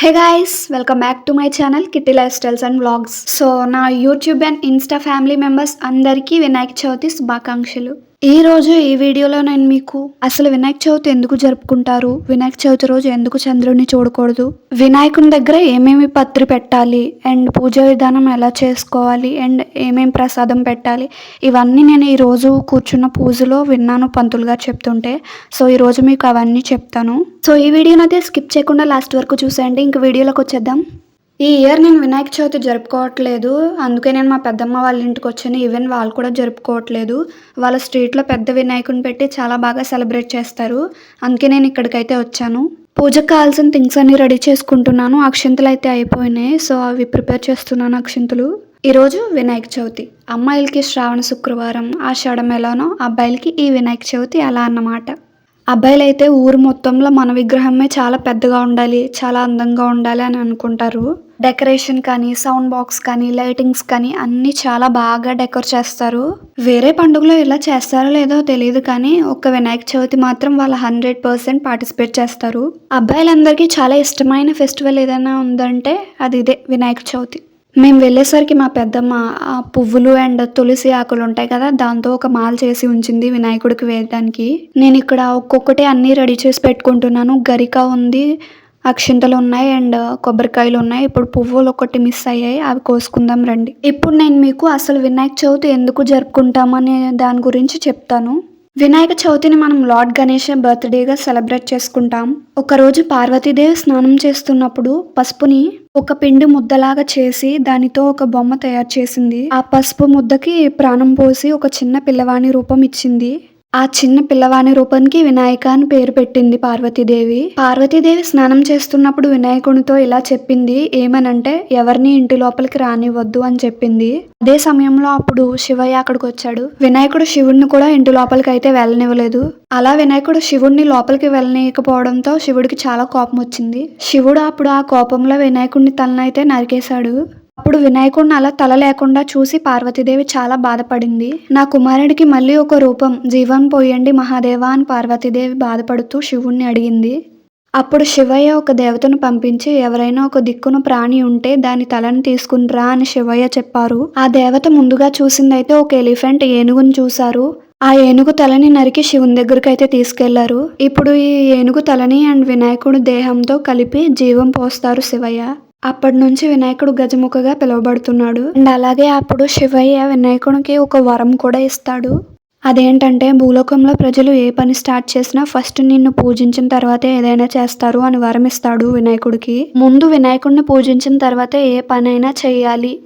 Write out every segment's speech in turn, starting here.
Hey guys welcome back to my channel kitty life styles and vlogs so నా YouTube and insta family members అందరికీ వినాయక చవితి శుభాకాంక్షలు. ఈ రోజు ఈ వీడియోలో నేను మీకు అసలు వినాయక చవితి ఎందుకు జరుపుకుంటారు? వినాయక చవితి రోజు ఎందుకు చంద్రుడిని చూడకూడదు? వినాయకుని దగ్గర ఏమేమి పత్రి పెట్టాలి? అండ్ పూజ విధానం ఎలా చేసుకోవాలి? అండ్ ఏమేమి ప్రసాదం పెట్టాలి? ఇవన్నీ నేను ఈరోజు కూర్చున్న పూజలో విన్నాను పంతులు గారు చెప్తుంటే. సో ఈరోజు మీకు అవన్నీ చెప్తాను. సో ఈ వీడియోని అయితే స్కిప్ చేయకుండా లాస్ట్ వరకు చూసేయండి. ఇంక వీడియోలోకి వచ్చేద్దాం. ఈ ఇయర్ నేను వినాయక చవితి జరుపుకోవట్లేదు. అందుకే నేను మా పెద్దమ్మ వాళ్ళ ఇంటికి వచ్చాను. ఈవెన్ వాళ్ళు కూడా జరుపుకోవట్లేదు. వాళ్ళ స్ట్రీట్లో పెద్ద వినాయకుని పెట్టి చాలా బాగా సెలబ్రేట్ చేస్తారు. అందుకే నేను ఇక్కడికైతే వచ్చాను. పూజకు కావాల్సిన థింగ్స్ అన్ని రెడీ చేసుకుంటున్నాను. అక్షింతలు అయితే అయిపోయినాయి. సో అవి ప్రిపేర్ చేస్తున్నాను అక్షింతలు. ఈరోజు వినాయక చవితి. అమ్మాయిలకి శ్రావణ శుక్రవారం ఆషాఢం ఎలానో అబ్బాయిలకి ఈ వినాయక చవితి అలా అన్నమాట. అబ్బాయిలు అయితే ఊరు మొత్తంలో మన విగ్రహమే చాలా పెద్దగా ఉండాలి చాలా అందంగా ఉండాలి అని అనుకుంటారు. డెకరేషన్ కానీ సౌండ్ బాక్స్ కానీ లైటింగ్స్ కానీ అన్నీ చాలా బాగా డెకర్ చేస్తారు. వేరే పండుగలో ఇలా చేస్తారో లేదో తెలియదు కానీ ఒక్క వినాయక చవితి మాత్రం వాళ్ళ హండ్రెడ్ పర్సెంట్ పార్టిసిపేట్ చేస్తారు. అబ్బాయిలందరికీ చాలా ఇష్టమైన ఫెస్టివల్ ఏదైనా ఉందంటే అది ఇదే వినాయక చవితి. మేము వెళ్ళేసరికి మా పెద్దమ్మ ఆ పువ్వులు అండ్ తులసి ఆకులు ఉంటాయి కదా దాంతో ఒక మాల చేసి ఉంచింది వినాయకుడికి వేయడానికి. నేను ఇక్కడ ఒక్కొక్కటి అన్నీ రెడీ చేసి పెట్టుకుంటున్నాను. గరిక ఉంది అక్షింతలు ఉన్నాయి అండ్ కొబ్బరికాయలు ఉన్నాయి. ఇప్పుడు పువ్వులు ఒకటి మిస్ అయ్యాయి అవి కోసుకుందాం రండి. ఇప్పుడు నేను మీకు అసలు వినాయక చవితి ఎందుకు జరుపుకుంటామనే దాని గురించి చెప్తాను. వినాయక చవితిని మనం లార్డ్ గణేష్ బర్త్డేగా సెలబ్రేట్ చేసుకుంటాం. ఒకరోజు పార్వతీదేవి స్నానం చేస్తున్నప్పుడు పసుపుని ఒక పిండి ముద్దలాగా చేసి దానితో ఒక బొమ్మ తయారు చేసింది. ఆ పసుపు ముద్దకి ప్రాణం పోసి ఒక చిన్న పిల్లవాని రూపం ఇచ్చింది. ఆ చిన్న పిల్లవాని రూపానికి వినాయక అని పేరు పెట్టింది పార్వతీదేవి. పార్వతీదేవి స్నానం చేస్తున్నప్పుడు వినాయకునితో ఇలా చెప్పింది ఏమనంటే ఎవరిని ఇంటి లోపలికి రానివ్వద్దు అని చెప్పింది. అదే సమయంలో అప్పుడు శివయ్య అక్కడికి వచ్చాడు. వినాయకుడు శివుడిని కూడా ఇంటి లోపలికి అయితే వెళ్ళనివ్వలేదు. అలా వినాయకుడు శివుడిని లోపలికి వెళ్ళనీయకపోవడంతో శివుడికి చాలా కోపం వచ్చింది శివుడు అప్పుడు ఆ కోపంలో వినాయకుడిని తలనైతే నరికేశాడు. అప్పుడు వినాయకుడిని అలా తల లేకుండా చూసి పార్వతీదేవి చాలా బాధపడింది. నా కుమారుడికి మళ్ళీ ఒక రూపం జీవం పోయండి మహాదేవా అని పార్వతీదేవి బాధపడుతూ శివుణ్ణి అడిగింది. అప్పుడు శివయ్య ఒక దేవతను పంపించి ఎవరైనా ఒక దిక్కున ప్రాణి ఉంటే దాని తలను తీసుకునిరా అని శివయ్య చెప్పారు. ఆ దేవత ముందుగా చూసిందైతే ఒక ఎలిఫెంట్ ఏనుగును చూశారు. ఆ ఏనుగు తలని నరికి శివుని దగ్గరికి అయితే తీసుకెళ్ళారు. ఇప్పుడు ఈ ఏనుగు తలని అండ్ వినాయకుడు దేహంతో కలిపి జీవం పోస్తారు శివయ్య. అప్పటి నుంచి వినాయకుడు గజముఖగా పిలువబడుతున్నాడు. అండ్ అలాగే అప్పుడు శివయ్య వినాయకుడికి ఒక వరం కూడా ఇస్తాడు. అదేంటంటే భూలోకంలో ప్రజలు ఏ పని స్టార్ట్ చేసినా ఫస్ట్ నిన్ను పూజించిన తర్వాతే ఏదైనా చేస్తారు అని వరం ఇస్తాడు వినాయకుడికి. ముందు వినాయకుడిని పూజించిన తర్వాతే ఏ పనైనా చేయాలి.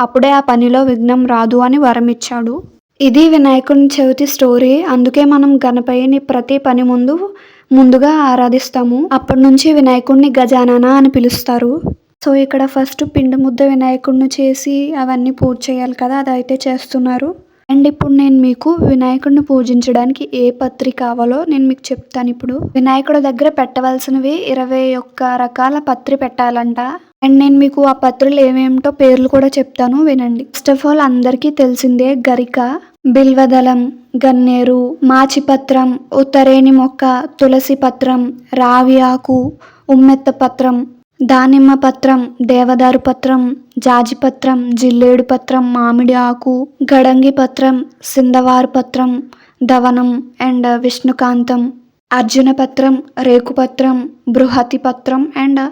అప్పుడే ఆ పనిలో విఘ్నం రాదు అని వరం ఇచ్చాడు. ఇది వినాయకుడిని చవితి స్టోరీ. అందుకే మనం గణపయ్యని ప్రతి పని ముందు ముందుగా ఆరాధిస్తాము. అప్పటి నుంచి వినాయకుడిని గజానన అని పిలుస్తారు. సో ఇక్కడ ఫస్ట్ పిండి ముద్ద వినాయకుడిని చేసి అవన్నీ పూజ చేయాలి కదా అదైతే చేస్తున్నారు. అండ్ ఇప్పుడు నేను మీకు వినాయకుడిని పూజించడానికి ఏ పత్రి కావాలో నేను మీకు చెప్తాను ఇప్పుడు. వినాయకుడి దగ్గర పెట్టవలసినవి ఇరవై ఒక్క రకాల పత్రి పెట్టాలంట. అండ్ నేను మీకు ఆ పత్రులు ఏమేమిటో పేర్లు కూడా చెప్తాను వినండి. ఫస్ట్ ఆఫ్ ఆల్ అందరికీ తెలిసిందే గరిక బిల్వదళం గన్నేరు మాచిపత్రం ఉత్తరేణి మొక్క తులసి పత్రం రావి ఆకు ఉమ్మెత్త పత్రం దానిమ్మ పత్రం దేవదారు పత్రం జాజి పత్రం జిల్లేడు పత్రం మామిడి ఆకు గడంగి పత్రం సిందవారు పత్రం దవనం అండ్ విష్ణుకాంతం అర్జున పత్రం రేకుపత్రం బృహతి పత్రం అండ్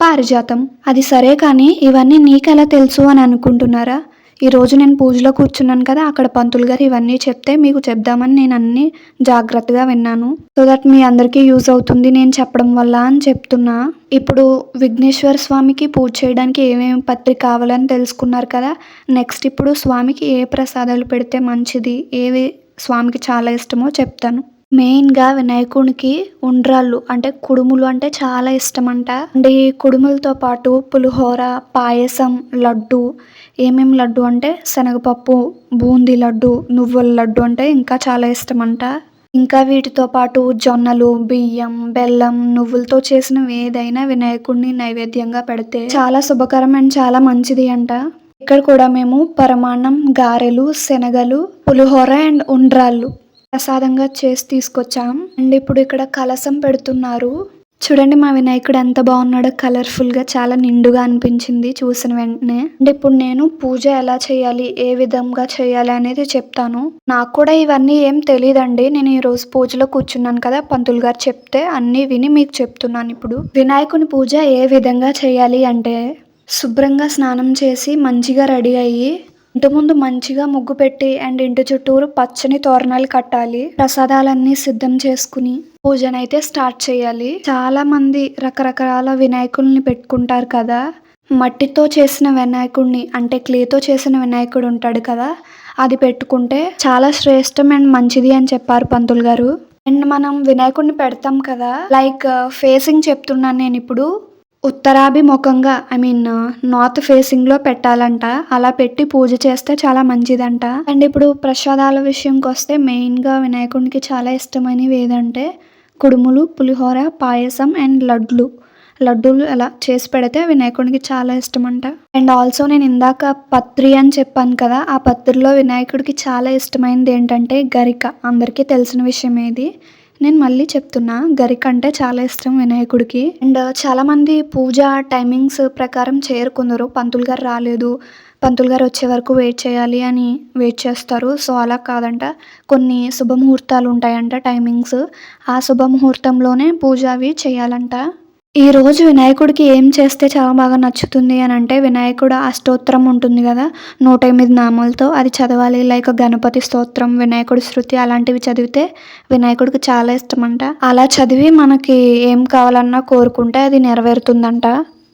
పారిజాతం. అది సరే కానీ ఇవన్నీ నీకెలా తెలుసు అని అనుకుంటున్నారా? ఈరోజు నేను పూజలో కూర్చున్నాను కదా అక్కడ పంతులు గారు ఇవన్నీ చెప్తే మీకు చెప్దామని నేను అన్ని జాగ్రత్తగా విన్నాను. సో దట్ మీ అందరికీ యూజ్ అవుతుంది నేను చెప్పడం వల్ల అని చెప్తున్నా. ఇప్పుడు విఘ్నేశ్వర స్వామికి పూజ చేయడానికి ఏమేమి పత్రి కావాలని తెలుసుకున్నారు కదా నెక్స్ట్ ఇప్పుడు స్వామికి ఏ ప్రసాదాలు పెడితే మంచిది ఏవి స్వామికి చాలా ఇష్టమో చెప్తాను. మెయిన్గా వినాయకునికి ఉండ్రాళ్ళు అంటే కుడుములు అంటే చాలా ఇష్టం అంట అంటే ఈ కుడుములతో పాటు పులిహోర పాయసం లడ్డు ఏమేమి లడ్డు అంటే శనగపప్పు బూందీ లడ్డు నువ్వుల లడ్డు అంటే ఇంకా చాలా ఇష్టం అంట ఇంకా వీటితో పాటు జొన్నలు బియ్యం బెల్లం నువ్వులతో చేసినవి ఏదైనా వినాయకుడిని నైవేద్యంగా పెడితే చాలా శుభకరం అండ్ చాలా మంచిది అంట. ఇక్కడ కూడా మేము పరమాన్నం గారెలు శనగలు పులిహోర అండ్ ఉండ్రాళ్ళు ప్రసాదంగా చేసి తీసుకొచ్చాం. అండ్ ఇప్పుడు ఇక్కడ కలసం పెడుతున్నారు. చూడండి మా వినాయకుడు ఎంత బాగున్నాడో కలర్ఫుల్గా చాలా నిండుగా అనిపించింది చూసిన వెంటనే. అంటే ఇప్పుడు నేను పూజ ఎలా చేయాలి ఏ విధంగా చేయాలి అనేది చెప్తాను. నాకు కూడా ఇవన్నీ ఏం తెలియదండి నేను ఈ రోజు పూజలో కూర్చున్నాను కదా పంతులు గారు చెప్తే అన్ని విని మీకు చెప్తున్నాను ఇప్పుడు. వినాయకుని పూజ ఏ విధంగా చేయాలి అంటే శుభ్రంగా స్నానం చేసి మంచిగా రెడీ అయ్యి ఇంటి ముందు మంచిగా ముగ్గు పెట్టి అండ్ ఇంటి చుట్టూరు పచ్చని తోరణాలు కట్టాలి ప్రసాదాలన్నీ సిద్ధం చేసుకుని పూజనైతే స్టార్ట్ చేయాలి. చాలా మంది రకరకాల వినాయకుల్ని పెట్టుకుంటారు కదా. మట్టితో చేసిన వినాయకుడిని అంటే క్లేతో చేసిన వినాయకుడు ఉంటాడు కదా అది పెట్టుకుంటే చాలా శ్రేష్టం అండ్ మంచిది అని చెప్పారు పంతులు గారు. అండ్ మనం వినాయకుడిని పెడతాం కదా. లైక్ ఫేసింగ్ చెప్తున్నాను నేను ఇప్పుడు. ఉత్తరాభిముఖంగా ఐ మీన్ నార్త్ ఫేసింగ్లో పెట్టాలంట. అలా పెట్టి పూజ చేస్తే చాలా మంచిదంట. అండ్ ఇప్పుడు ప్రసాదాల విషయంకి వస్తే మెయిన్గా వినాయకుడికి చాలా ఇష్టమైనవి ఏదంటే కుడుములు పులిహోర పాయసం అండ్ లడ్లు. లడ్డూలు అలా చేసి పెడితే వినాయకుడికి చాలా ఇష్టం అంట అండ్ ఆల్సో నేను ఇందాక పత్రి అని చెప్పాను కదా ఆ పత్రిలో వినాయకుడికి చాలా ఇష్టమైనది ఏంటంటే గరిక. అందరికీ తెలిసిన విషయం ఏది? నేను మళ్ళీ చెప్తున్నా గరిక అంటే చాలా ఇష్టం వినాయకుడికి. అండ్ చాలా మంది పూజ టైమింగ్స్ ప్రకారం చేరుకుందరు. పంతులు గారు రాలేదు. పంతులు గారు వచ్చే వరకు వెయిట్ చేయాలి అని వెయిట్ చేస్తారు. సో అలా కాదంట. కొన్ని శుభముహూర్తాలు ఉంటాయంట టైమింగ్స్. ఆ శుభముహూర్తంలోనే పూజ అవి చేయాలంట. ఈరోజు వినాయకుడికి ఏం చేస్తే చాలా బాగా నచ్చుతుంది అని అంటే వినాయకుడు అష్టోత్తరం ఉంటుంది కదా నూట ఎనిమిది నామాలతో అది చదవాలి. లైక్ గణపతి స్తోత్రం వినాయకుడి శృతి అలాంటివి చదివితే వినాయకుడికి చాలా ఇష్టం అంట అలా చదివి మనకి ఏం కావాలన్నా కోరుకుంటే అది నెరవేరుతుందంట.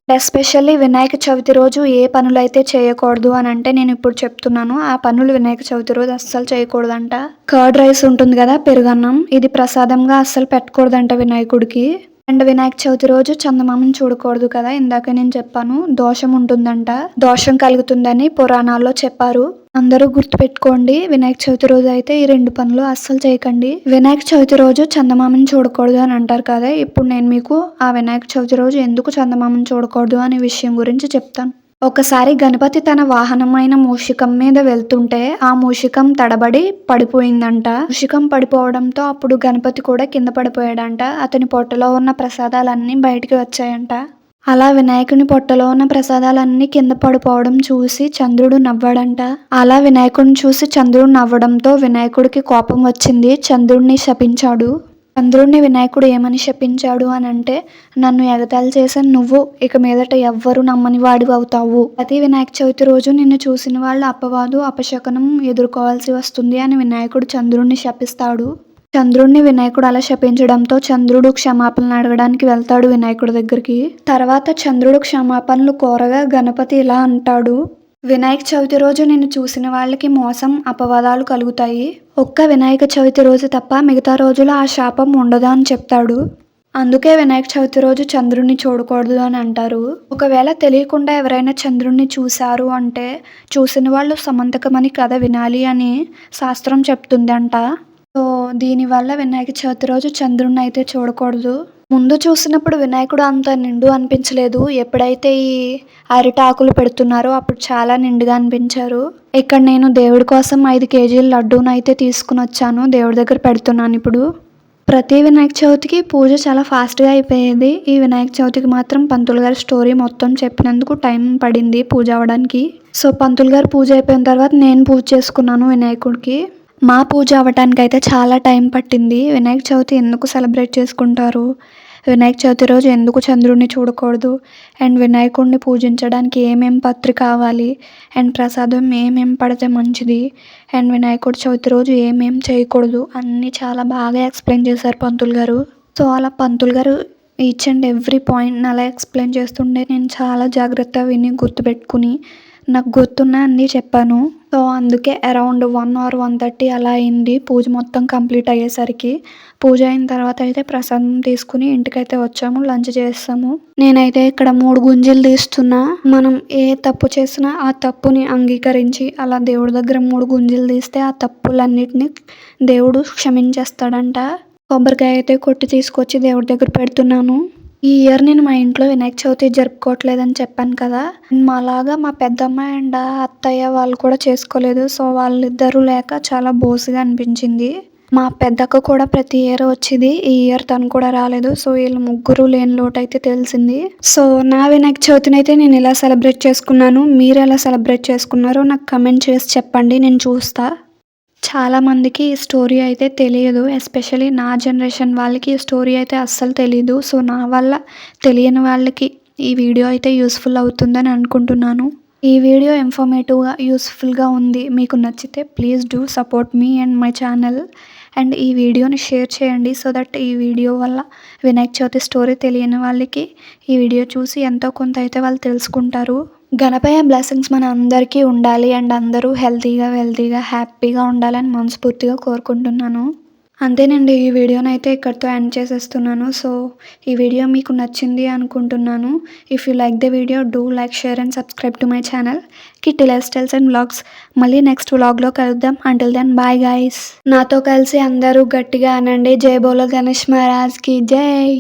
ఎస్పెషల్లీ వినాయక చవితి రోజు ఏ పనులు అయితే చేయకూడదు అని అంటే నేను ఇప్పుడు చెప్తున్నాను ఆ పనులు వినాయక చవితి రోజు అస్సలు చేయకూడదంట. కర్డ్ రైస్ ఉంటుంది కదా పెరుగన్నం. ఇది ప్రసాదంగా అస్సలు పెట్టకూడదంట వినాయకుడికి. అండ్ వినాయక చవితి రోజు చందమామని చూడకూడదు కదా? ఇందాక నేను చెప్పాను దోషం ఉంటుందంట. దోషం కలుగుతుందని పురాణాల్లో చెప్పారు. అందరూ గుర్తుపెట్టుకోండి వినాయక చవితి రోజు అయితే ఈ రెండు పనులు అస్సలు చేయకండి. వినాయక చవితి రోజు చందమామని చూడకూడదు అని అంటారు కదా? ఇప్పుడు నేను మీకు ఆ వినాయక చవితి రోజు ఎందుకు చందమామని చూడకూడదు అనే విషయం గురించి చెప్తాను. ఒకసారి గణపతి తన వాహనమైన మూషికం మీద వెళ్తుంటే ఆ మూషికం తడబడి పడిపోయిందంట. మూషికం పడిపోవడంతో అప్పుడు గణపతి కూడా కింద పడిపోయాడంట. అతని పొట్టలో ఉన్న ప్రసాదాలన్నీ బయటికి వచ్చాయంట. అలా వినాయకుని పొట్టలో ఉన్న ప్రసాదాలన్నీ కింద పడిపోవడం చూసి చంద్రుడు నవ్వాడంట. అలా వినాయకుడిని చూసి చంద్రుడు నవ్వడంతో వినాయకుడికి కోపం వచ్చింది. చంద్రుడిని శపించాడు. చంద్రుడిని వినాయకుడు ఏమని శపించాడు అని అంటే నన్ను ఎగతాళి చేసిన నువ్వు ఇక మీదట ఎవ్వరు నమ్మని వాడివి అవుతావు. ప్రతి వినాయక చవితి రోజు నిన్ను చూసిన వాళ్ళు అపవాదు అపశకనం ఎదుర్కోవాల్సి వస్తుంది అని వినాయకుడు చంద్రుణ్ణి శపిస్తాడు. చంద్రుడిని వినాయకుడు అలా శపించడంతో చంద్రుడు క్షమాపణలు అడగడానికి వెళ్తాడు వినాయకుడి దగ్గరికి. తర్వాత చంద్రుడు క్షమాపణలు కోరగా గణపతి ఇలా అంటాడు వినాయక చవితి రోజు నిన్ను చూసిన వాళ్ళకి మోసం అపవాదాలు కలుగుతాయి. ఒక్క వినాయక చవితి రోజు తప్ప మిగతా రోజులు ఆ శాపం ఉండదు అని చెప్తాడు. అందుకే వినాయక చవితి రోజు చంద్రుణ్ణి చూడకూడదు అని అంటారు. ఒకవేళ తెలియకుండా ఎవరైనా చంద్రుణ్ణి చూశారు అంటే చూసిన వాళ్ళు సమంతకమని కథ వినాలి అని శాస్త్రం చెప్తుంది అంట సో దీనివల్ల వినాయక చవితి రోజు చంద్రుణ్ణి అయితే చూడకూడదు. ముందు చూసినప్పుడు వినాయకుడు అంత నిండు అనిపించలేదు. ఎప్పుడైతే ఈ అరిటాకులు పెడుతున్నారో అప్పుడు చాలా నిండుగా అనిపించారు. ఇక్కడ నేను దేవుడి కోసం ఐదు కేజీల లడ్డూను అయితే తీసుకుని వచ్చాను. దేవుడి దగ్గర పెడుతున్నాను ఇప్పుడు. ప్రతి వినాయక చవితికి పూజ చాలా ఫాస్ట్గా అయిపోయేది. ఈ వినాయక చవితికి మాత్రం పంతులు గారి స్టోరీ మొత్తం చెప్పినందుకు టైం పడింది పూజ అవ్వడానికి. సో పంతులు గారు పూజ అయిపోయిన తర్వాత నేను పూజ చేసుకున్నాను వినాయకుడికి. మా పూజ అవ్వటానికి అయితే చాలా టైం పట్టింది. వినాయక చవితి ఎందుకు సెలబ్రేట్ చేసుకుంటారు? వినాయక చవితి రోజు ఎందుకు చంద్రుడిని చూడకూడదు? అండ్ వినాయకుడిని పూజించడానికి ఏమేం పత్రి కావాలి? అండ్ ప్రసాదం ఏమేం పడితే మంచిది? అండ్ వినాయకుడి చవితి రోజు ఏమేం చేయకూడదు? అన్నీ చాలా బాగా ఎక్స్ప్లెయిన్ చేశారు పంతులు గారు. సో అలా పంతులు గారు ఈచ్ అండ్ ఎవ్రీ పాయింట్ని అలా ఎక్స్ప్లెయిన్ చేస్తుండే నేను చాలా జాగ్రత్తగా విని గుర్తుపెట్టుకుని నాకు గుర్తున్న అన్నీ చెప్పాను. సో అందుకే around one or one thirty అలా అయింది. పూజ మొత్తం కంప్లీట్ అయ్యేసరికి పూజ అయిన తర్వాత అయితే ప్రసాదం తీసుకుని ఇంటికైతే వచ్చాము లంచ్ చేస్తాము. నేనైతే ఇక్కడ మూడు గుంజీలు తీస్తున్నా. మనం ఏ తప్పు చేసినా ఆ తప్పుని అంగీకరించి అలా దేవుడి దగ్గర మూడు గుంజీలు తీస్తే ఆ తప్పులన్నిటిని దేవుడు క్షమించేస్తాడంట. కొబ్బరికాయ అయితే కొట్టి తీసుకొచ్చి దేవుడి దగ్గర పెడుతున్నాను. ఈ ఇయర్ నేను మా ఇంట్లో వినాయక చవితి జరుపుకోవట్లేదని చెప్పాను కదా. మాలాగా మా పెద్దమ్మ అండ్ అత్తయ్య వాళ్ళు కూడా చేసుకోలేదు. సో వాళ్ళిద్దరూ లేక చాలా బోసుగా అనిపించింది. మా పెద్దక్క కూడా ప్రతి ఇయర్ వచ్చేది. ఈ ఇయర్ తను కూడా రాలేదు. సో వీళ్ళు ముగ్గురు లేని లోటు అయితే తెలిసింది. సో నా వినాయక చవితిని అయితే నేను ఎలా సెలబ్రేట్ చేసుకున్నాను. మీరు ఎలా సెలబ్రేట్ చేసుకున్నారో నాకు కమెంట్ చేసి చెప్పండి. నేను చూస్తా. చాలామందికి ఈ స్టోరీ అయితే తెలియదు. ఎస్పెషలీ నా జనరేషన్ వాళ్ళకి ఈ స్టోరీ అయితే అస్సలు తెలియదు సో నా వల్ల తెలియని వాళ్ళకి ఈ వీడియో అయితే యూస్ఫుల్ అవుతుందని అనుకుంటున్నాను. ఈ వీడియో ఇన్ఫర్మేటివ్గా యూస్ఫుల్గా ఉంది. మీకు నచ్చితే ప్లీజ్ డూ సపోర్ట్ మీ అండ్ మై ఛానల్. అండ్ ఈ వీడియోని షేర్ చేయండి సో దట్ ఈ వీడియో వల్ల వినాయక చవితి స్టోరీ తెలియని వాళ్ళకి ఈ వీడియో చూసి ఎంతో కొంత అయితే వాళ్ళు తెలుసుకుంటారు. గణపయ్య బ్లెస్సింగ్స్ మన అందరికీ ఉండాలి అండ్ అందరూ హెల్తీగా వెల్తీగా హ్యాపీగా ఉండాలని మనస్ఫూర్తిగా కోరుకుంటున్నాను. అంతేనండి ఈ వీడియోని అయితే ఇక్కడితో ఎండ్ చేసేస్తున్నాను. సో ఈ వీడియో మీకు నచ్చింది అనుకుంటున్నాను. If you like the video do like share and subscribe to my channel kitty life styles and vlogs మళ్ళీ నెక్స్ట్ వ్లాగ్లో కలుద్దాం. అంటిల్ దెన్ బాయ్ గాయస్ నాతో కలిసి అందరూ గట్టిగా అనండి. జై బోలో గణేష్ మహారాజ్కి. జై.